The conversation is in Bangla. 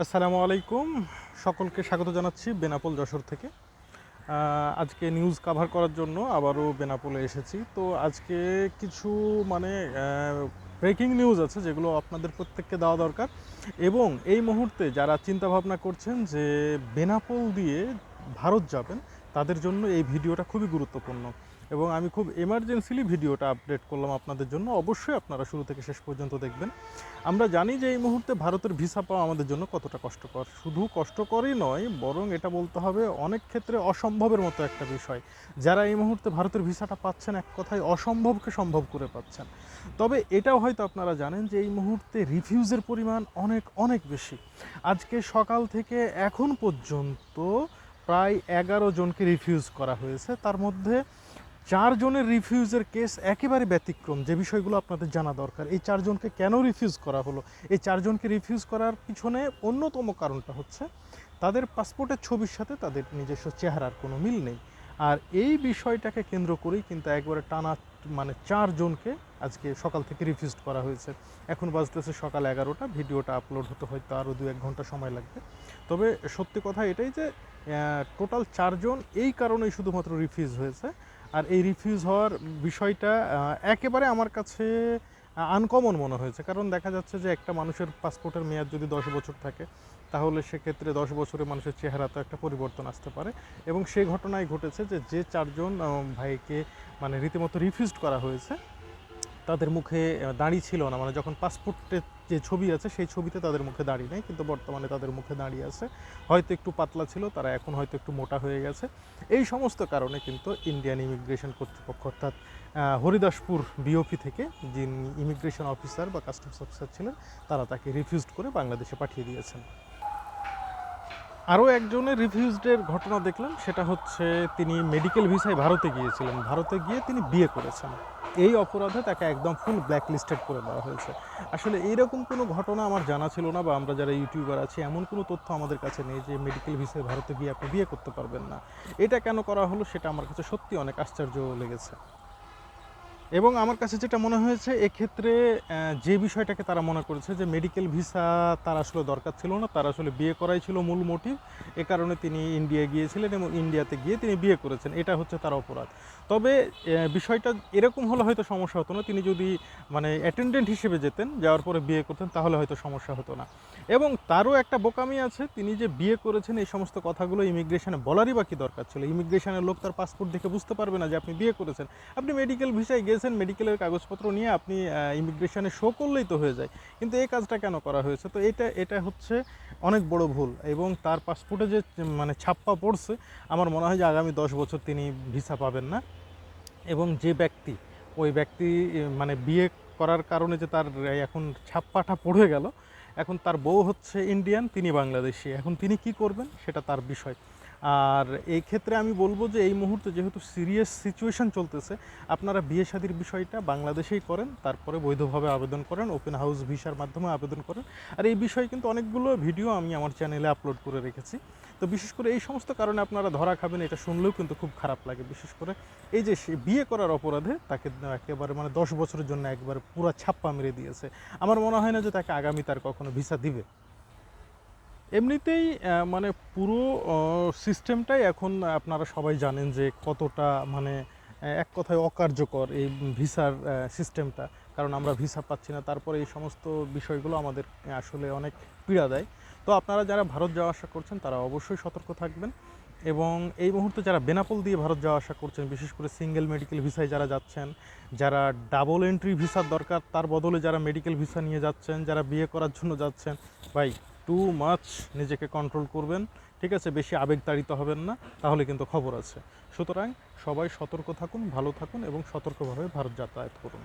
আসসালামু আলাইকুম। সকলকে স্বাগত জানাচ্ছি বেনাপোল যশোর থেকে। আজকে নিউজ কাভার করার জন্য আবারও বেনাপোলে এসেছি। তো আজকে কিছু মানে ব্রেকিং নিউজ আছে যেগুলো আপনাদের প্রত্যেককে দেওয়া দরকার। এবং এই মুহূর্তে যারা চিন্তা ভাবনা করছেন যে বেনাপোল দিয়ে ভারত যাবেন, তাদের জন্য এই ভিডিওটা খুবই গুরুত্বপূর্ণ। এবং আমি খুব এমার্জেন্সিলি ভিডিওটা আপডেট করলাম আপনাদের জন্য। অবশ্যই আপনারা শুরু থেকে শেষ পর্যন্ত দেখবেন। আমরা জানি যে এই মুহূর্তে ভারতের ভিসা পাওয়া আমাদের জন্য কতটা কষ্টকর। শুধু কষ্টকরই নয়, বরং এটা বলতে হবে অনেক ক্ষেত্রে অসম্ভবের মতো একটা বিষয়। যারা এই মুহূর্তে ভারতের ভিসাটা পাচ্ছেন, এক কথায় অসম্ভবকে সম্ভব করে পাচ্ছেন। তবে এটাও হয়তো আপনারা জানেন যে এই মুহূর্তে রিফিউজের পরিমাণ অনেক অনেক বেশি। আজকে সকাল থেকে এখন পর্যন্ত প্রায় এগারো জনকে রিফিউজ করা হয়েছে। তার মধ্যে চারজনের রিফিউজের কেস একেবারে ব্যতিক্রম, যে বিষয়গুলো আপনাদের জানা দরকার। এই চারজনকে কেন রিফিউজ করা হলো? এই চারজনকে রিফিউজ করার পিছনে অন্যতম কারণটা হচ্ছে, তাদের পাসপোর্টের ছবির সাথে তাদের নিজস্ব চেহারার কোনো মিল নেই। আর এই বিষয়টাকে কেন্দ্র করেই কিন্তু একবারে টানা মানে চারজনকে আজকে সকাল থেকে রিফিউজ করা হয়েছে। এখন বাজতেছে সকাল এগারোটা, ভিডিওটা আপলোড হতে হয়তো আরও দু এক ঘণ্টা সময় লাগবে। তবে সত্যি কথা এটাই যে টোটাল চারজন এই কারণেই শুধুমাত্র রিফিউজ হয়েছে। আর এই রিফিউজ হওয়ার বিষয়টা একেবারে আমার কাছে আনকমন মনে হয়েছে। কারণ দেখা যাচ্ছে যে একটা মানুষের পাসপোর্টের মেয়াদ যদি দশ বছর থাকে, তাহলে সেক্ষেত্রে দশ বছরে মানুষের চেহারাতে একটা পরিবর্তন আসতে পারে। এবং সেই ঘটনায় ঘটেছে যে যে চারজন ভাইকে মানে রীতিমতো রিফিউজড করা হয়েছে। তাদের মুখে আহ, দাড়ি ছিল না। মানে যখন পাসপোর্টের যে ছবি আছে সেই ছবিতে তাদের মুখে দাড়ি নেই কিন্তু বর্তমানে তাদের মুখে দাঁড়িয়ে আছে। হয়তো একটু পাতলা ছিল তারা এখন হয়তো একটু মোটা হয়ে গেছে। এই সমস্ত কারণে কিন্তু ইন্ডিয়ান ইমিগ্রেশন কর্তৃপক্ষ অর্থাৎ হরিদাসপুর বিওপি থেকে যিনি ইমিগ্রেশন অফিসার বা কাস্টমস অফিসার ছিলেন তারা তাকে রিফিউজড করে বাংলাদেশে পাঠিয়ে দিয়েছেন। আরও একজনের রিফিউজডের ঘটনা দেখলাম সেটা হচ্ছে তিনি মেডিকেল ভিসায় ভারতে গিয়েছিলেন। ভারতে গিয়ে তিনি বিয়ে করেছেন। এই অপরাধে তাকে একদম ফুল ব্ল্যাকলিস্টেড করে দেওয়া হয়েছে। আসলে এইরকম কোনো ঘটনা আমার জানা ছিল না বা আমরা যারা ইউটিউবার আছি, এমন কোনো তথ্য আমাদের কাছে নেই যে মেডিকেল ভিসায় ভারতে গিয়ে আপনি বিয়ে করতে পারবেন না। এটা কেন করা হলো সেটা আমার কাছে সত্যি অনেক আশ্চর্য লেগেছে। এবং আমার কাছে যেটা মনে হয়েছে, এক্ষেত্রে যে বিষয়টাকে তারা মনে করেছে যে মেডিকেল ভিসা তার আসলে দরকার ছিল না, তার আসলে বিয়ে করাই ছিল মূল মোটিভ এ কারণে তিনি ইন্ডিয়া গিয়েছিলেন এবং ইন্ডিয়াতে গিয়ে তিনি বিয়ে করেছেন। এটা হচ্ছে তার অপরাধ। তবে বিষয়টা এরকম হলে হয়তো সমস্যা হতো না। তিনি যদি মানে অ্যাটেন্ডেন্ট হিসেবে যেতেন, যাওয়ার পরে বিয়ে করতেন, তাহলে হয়তো সমস্যা হতো না। এবং তারও একটা বোকামি আছে, তিনি যে বিয়ে করেছেন, এই সমস্ত কথাগুলো ইমিগ্রেশনে বলারই বা কি দরকার ছিল। ইমিগ্রেশনের লোক তার পাসপোর্ট দেখে বুঝতে পারবে না যে আপনি বিয়ে করেছেন। আপনি মেডিকেল ভিসায় গিয়েছেন মেডিকেলের কাগজপত্র নিয়ে আপনি ইমিগ্রেশনে শো করলেই তো হয়ে যায়। কিন্তু এই কাজটা কেন করা হয়েছে? তো এটা এটা হচ্ছে অনেক বড় ভুল এবং তার পাসপোর্টে যে মানে ছাপ্পা পড়ছে, আমার মনে হয় যে আগামী দশ বছর তিনি ভিসা পাবেন না। এবং যে ব্যক্তি, ওই ব্যক্তি মানে বিয়ে করার কারণে যে তার এখন ছাপ্পাটা পড়ে গেল, এখন তার বউ হচ্ছে ইন্ডিয়ান তিনি বাংলাদেশি। এখন তিনি কি করবেন? সেটা তার বিষয়। আর এই ক্ষেত্রে আমি বলব যে এই মুহূর্তে যেহেতু সিরিয়াস সিচুয়েশন চলতেছে, আপনারা বিয়ে শাদির বিষয়টা বাংলাদেশেই করেন, তারপরে বৈধভাবে আবেদন করেন ওপেন হাউস ভিসার মাধ্যমে আবেদন করেন। আর এই বিষয়ে কিন্তু অনেকগুলো ভিডিও আমি আমার চ্যানেলে আপলোড করে রেখেছি। তো বিশেষ করে এই সমস্ত কারণে আপনারা ধরা খাবেন, এটা শুনলেও কিন্তু খুব খারাপ লাগে। বিশেষ করে এই যে সে বিয়ে করার অপরাধে তাকে একেবারে মানে দশ বছরের জন্য একবারে পুরা ছাপ্পা মেরে দিয়েছে। আমার মনে হয় না যে তাকে আগামী তার কখনো ভিসা দিবে। এমনিতেই মানে পুরো সিস্টেমটাই এখন আপনারা সবাই জানেন যে কতটা মানে এক কথায় অকার্যকর এই ভিসার সিস্টেমটা কারণ আমরা ভিসা পাচ্ছি না, তারপরে এই সমস্ত বিষয়গুলো আমাদের আসলে অনেক পীড়া দেয়। তো আপনারা যারা ভারত যাওয়া আসা করছেন, তারা অবশ্যই সতর্ক থাকবেন এবং এই মুহূর্তে যারা বেনাপোল দিয়ে ভারত যাওয়া আসা করছেন, বিশেষ করে সিঙ্গেল মেডিকেল ভিসায় যারা যাচ্ছেন, যারা ডাবল এন্ট্রি ভিসার দরকার, তার বদলে যারা মেডিকেল ভিসা নিয়ে যাচ্ছেন, যারা বিয়ে করার জন্য যাচ্ছেন, ভাই টু মাছ নিজেকে কন্ট্রোল করবেন, ঠিক আছে? বেশি আবেগতাড়িত হবেন না, তাহলে কিন্তু খবর আছে। সুতরাং সবাই সতর্ক থাকুন, ভালো থাকুন এবং সতর্কভাবে ভারত যাতায়াত করুন।